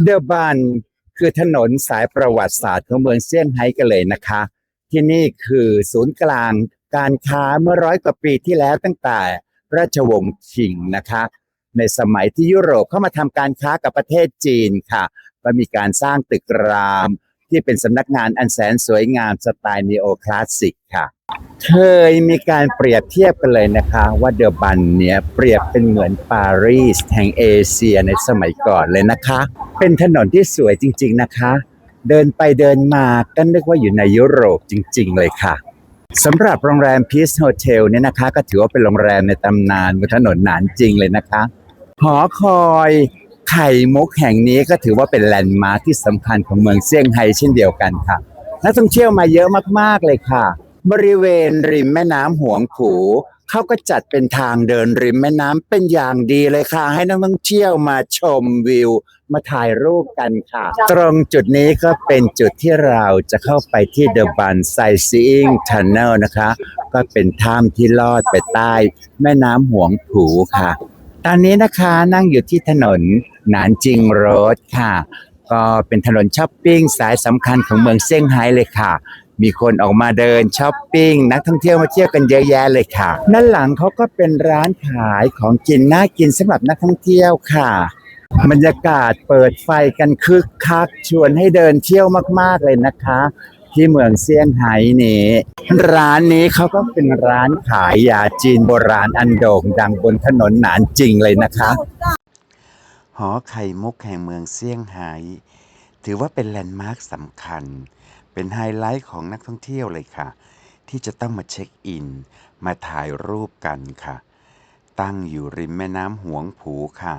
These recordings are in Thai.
เดอบันคือถนนสายประวัติศาสตร์ของเมืองเซี่ยงไฮ้กันเลยนะคะ ที่นี่คือศูนย์กลางการค้าเมื่อร้อยกว่าปีที่แล้วตั้งแต่ราชวงศ์ชิงนะคะ ในสมัยที่ยุโรปเข้ามาทำการค้ากับประเทศจีนค่ะก็มีการสร้างตึกราม ที่เป็นสำนักงานอันแสนสวยงามสไตล์นีโอคลาสสิกค่ะ เคยมีการเปรียบเทียบกันเลยนะคะว่าเดอบันเนี่ยเปรียบเป็นเหมือนปารีสแห่งเอเชียในสมัยก่อนเลยนะคะ เป็นถนนที่สวยจริง ๆนะคะ เดินไปเดินมาก็นึกว่าอยู่ในยุโรปจริง ๆ เลยค่ะสำหรับโรงแรมพีซโฮเทลเนี่ยนะคะ ก็ถือว่าเป็นโรงแรมในตำนานบนถนนหนานจริงเลยนะคะหอคอยไข่มุกแห่งนี้ก็ถือว่าเป็นแลนด์มาร์คที่สำคัญของเมืองเซี่ยงไฮ้เช่นเดียวกันค่ะนักท่องเที่ยวมาเยอะมากๆเลยค่ะ บริเวณริมแม่น้ำหวงผูเขาก็จัดเป็นทางเดินริมแม่น้ำเป็นอย่างดีเลยค่ะ ให้นักท่องเที่ยวมาชมวิว มาถ่ายรูปกันค่ะ ตรงจุดนี้ก็เป็นจุดที่เราจะเข้าไปที่เดอะบันไซซีอิงทันเนลนะคะ ก็เป็นถ้ำที่ลอดไปใต้ แม่น้ำหวงผูค่ะ ตอนนี้นะคะนั่งอยู่ที่ถนนหนานจิงโรดค่ะ ก็เป็นถนนช้อปปิ้งสายสำคัญของเมืองเซี่ยงไฮ้เลยค่ะ มีคนออกมาเดินช้อปปิ้งนักท่องเที่ยวมาเที่ยวกันเยอะแยะเลยค่ะด้านหลังเขาก็เป็นร้านขายของกินน่ากินสำหรับนักท่องเที่ยวค่ะ บรรยากาศเปิดไฟกันคึกคักชวนให้เดินเที่ยวมากๆเลยนะคะ ที่เมืองเซี่ยงไฮ้นี้ร้านนี้เขาก็เป็นร้านขายยาจีนโบราณอันโด่งดังบนถนนหนานจริงเลยนะคะหอไข่มุกแห่งเมืองเซี่ยงไฮ้ถือว่าเป็นแลนด์มาร์คสำคัญ เป็นไฮไลท์ของนักท่องเที่ยวเลยค่ะ ที่จะต้องมาเช็คอิน มาถ่ายรูปกันค่ะ ตั้งอยู่ริมแม่น้ำหวงผูค่ะ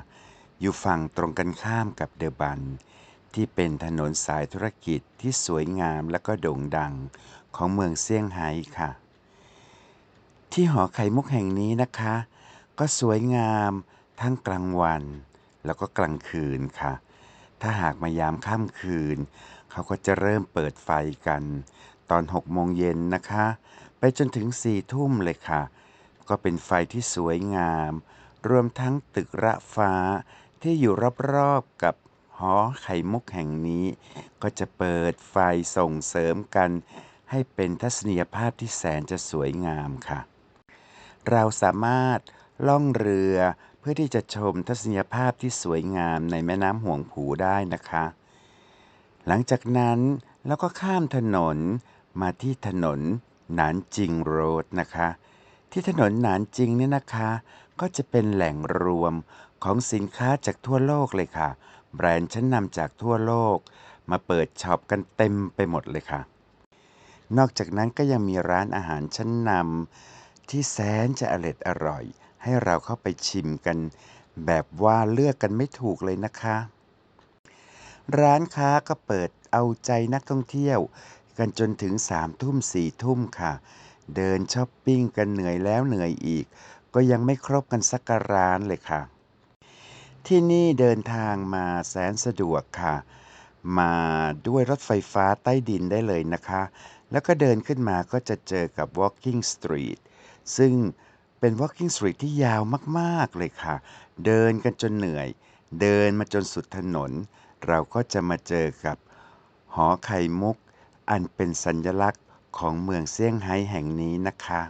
อยู่ฝั่งตรงกันข้ามกับเดอะบัน ที่เป็นถนนสายธุรกิจที่สวยงามและก็โด่งดังของเมืองเซี่ยงไฮ้ค่ะ ที่หอไข่มุกแห่งนี้นะคะ ก็สวยงามทั้งกลางวัน แล้วก็กลางคืนค่ะ ถ้าหากมายามค่ำคืน เขาก็จะเริ่มเปิดไฟกัน ตอน6โมงเย็นนะคะ ไปจนถึง4ทุ่มเลยค่ะ ก็เป็นไฟที่สวยงาม รวมทั้งตึกระฟ้าที่อยู่รอบๆกับหอไข่มุกแห่งนี้ ก็จะเปิดไฟส่งเสริมกัน ให้เป็นทัศนียภาพที่แสนจะสวยงามค่ะ เราสามารถล่องเรือ พื่อที่จะชมทัศนียภาพที่สวยงามในแม่น้ำห่วงผูได้นะคะ หลังจากนั้นเราก็ข้ามถนนมาที่ถนนหนานจิงโรดนะคะ ที่ถนนหนานจิงเนี่ยนะคะ ก็จะเป็นแหล่งรวมของสินค้าจากทั่วโลกเลยค่ะ แบรนด์ชั้นนำจากทั่วโลก มาเปิดช็อปกันเต็มไปหมดเลยค่ะ นอกจากนั้นก็ยังมีร้านอาหารชั้นนำที่แสนจะอร่อยอร่อย ให้เราเข้าไปชิมกัน แบบว่าเลือกกันไม่ถูกเลยนะคะ ร้านค้าก็เปิดเอาใจนักท่องเที่ยว กันจนถึงสามทุ่มสี่ทุ่มค่ะ เดินช้อปปิ้งกันเหนื่อยแล้วเหนื่อยอีก ก็ยังไม่ครบกันสักร้านเลยค่ะ ที่นี่เดินทางมาแสนสะดวกค่ะ มาด้วยรถไฟฟ้าใต้ดินได้เลยนะคะ แล้วก็เดินขึ้นมาก็จะเจอกับ Walking Street ซึ่ง เป็น Walking Street ที่ยาวมากๆเลยค่ะ เดินกันจนเหนื่อย เดินมาจนสุดถนน เราก็จะมาเจอกับ หอไข่มุก อันเป็นสัญลักษณ์ของเมืองเซี่ยงไฮ้แห่งนี้นะคะ